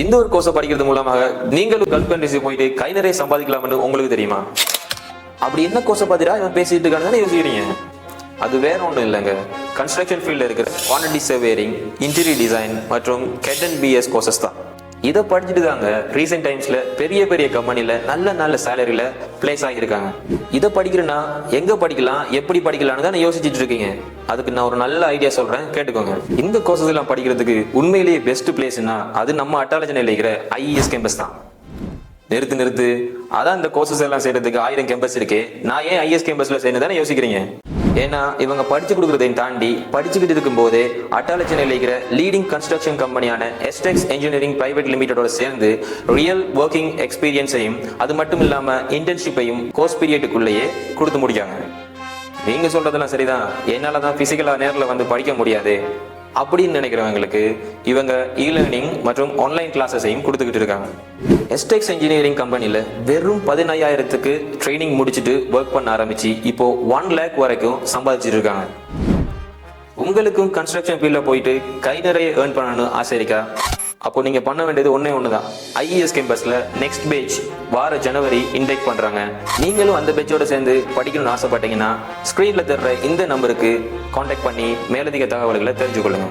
இந்த ஒரு கோர்ஸை படிக்கிறது மூலமாக நீங்களும் கல்ஃப் கண்ட்ரிஸ் போயிட்டு கை நிறைய சம்பாதிக்கலாம்னு உங்களுக்கு தெரியுமா? அப்படி என்ன கோர்ஸை பார்த்துட்டா இவன் பேசிட்டு இருக்கான்னு யோசிக்கிறீங்க? அது வேற ஒன்றும் இல்லைங்க. கன்ஸ்ட்ரக்ஷன் ஃபீல்டில் இருக்கிற குவான்டிட்டி சர்வேரிங் இன்டீரியர் டிசைன் மற்றும் கெட் அண்ட் பிஎஸ் கோர்சஸ் தான். இதை படிச்சுட்டு தாங்க ரீசெண்ட் டைம்ஸ்ல பெரிய பெரிய கம்பெனில நல்ல நல்ல சேலரியில பிளேஸ் ஆகியிருக்காங்க. இதை படிக்கிறேன்னா எங்க படிக்கலாம் எப்படி படிக்கலாம்னு தான் யோசிச்சுட்டு இருக்கீங்க. அதுக்கு நான் ஒரு நல்ல ஐடியா சொல்றேன் கேட்டுக்கோங்க. இந்த கோர்சஸ் எல்லாம் படிக்கிறதுக்கு உண்மையிலேயே பெஸ்ட் பிளேஸ்னா அது நம்ம அட்டாலஜனையில் இருக்கிற ஐஇஎஸ் கேம்பஸ் தான். நிறுத்து நிறுத்து. அதான் இந்த கோர்சஸ் எல்லாம் செய்யறதுக்கு ஆயிரம் கேம்பஸ் இருக்கு. நான் ஏன் ஐஎஸ் கேம்பஸ்ல செய்யணும் தானே யோசிக்கிறீங்க? ஏன்னா இவங்க படிச்சு கொடுக்குறதையும் தாண்டி படிச்சுக்கிட்டு இருக்கும்போது போதே அட்டாலஜனில் இருக்கிற லீடிங் கன்ஸ்ட்ரக்ஷன் கம்பெனியான எஸ்டெக்ஸ் இன்ஜினியரிங் பிரைவேட் லிமிடெடோட சேர்ந்து ரியல் ஒர்க்கிங் எக்ஸ்பீரியன்ஸையும் அது மட்டும் இல்லாம இன்டர்ன்ஷிப்பையும் கோர்ஸ் பீரியடுக்குள்ளேயே கொடுத்து முடிக்காங்க நீங்க சொல்றதெல்லாம் சரிதான். என்னால தான் பிசிக்கலா நேரில் வந்து படிக்க முடியாது. அப்படின்னு நினைக்கிறவங்களுக்கு இவங்க இ லேர்னிங் மற்றும் ஆன்லைன் கிளாஸஸையும் கொடுத்துக்கிட்டு இருக்காங்க. எஸ்டெக்ஸ் இன்ஜினியரிங் கம்பெனியில் வெறும் பதினையாயிரத்துக்கு ட்ரைனிங் முடிச்சுட்டு ஒர்க் பண்ண ஆரம்பிச்சு இப்போ ஒன் லேக் வரைக்கும் சம்பாதிச்சிட்டு இருக்காங்க. உங்களுக்கும் கன்ஸ்ட்ரக்ஷன் ஃபீல்டில் போயிட்டு கை நிறைய ஏர்ன் பண்ணணும்னு ஆசை இருக்கா? அப்போ நீங்க பண்ண வேண்டியது ஒண்ணே ஒண்ணுதான். ஐஏஎஸ் கேம்பஸ்ல நெக்ஸ்ட் பேட்ச் வார ஜனவரி இன்டேக் பண்றாங்க. நீங்களும் அந்த பேட்சோட சேர்ந்து படிக்கணும்னு ஆசைப்பட்டீங்கன்னா ஸ்க்ரீனில் தர்ற இந்த நம்பருக்கு காண்டாக்ட் பண்ணி மேலதிக தகவல்களை தெரிஞ்சுக்கொள்ளுங்க.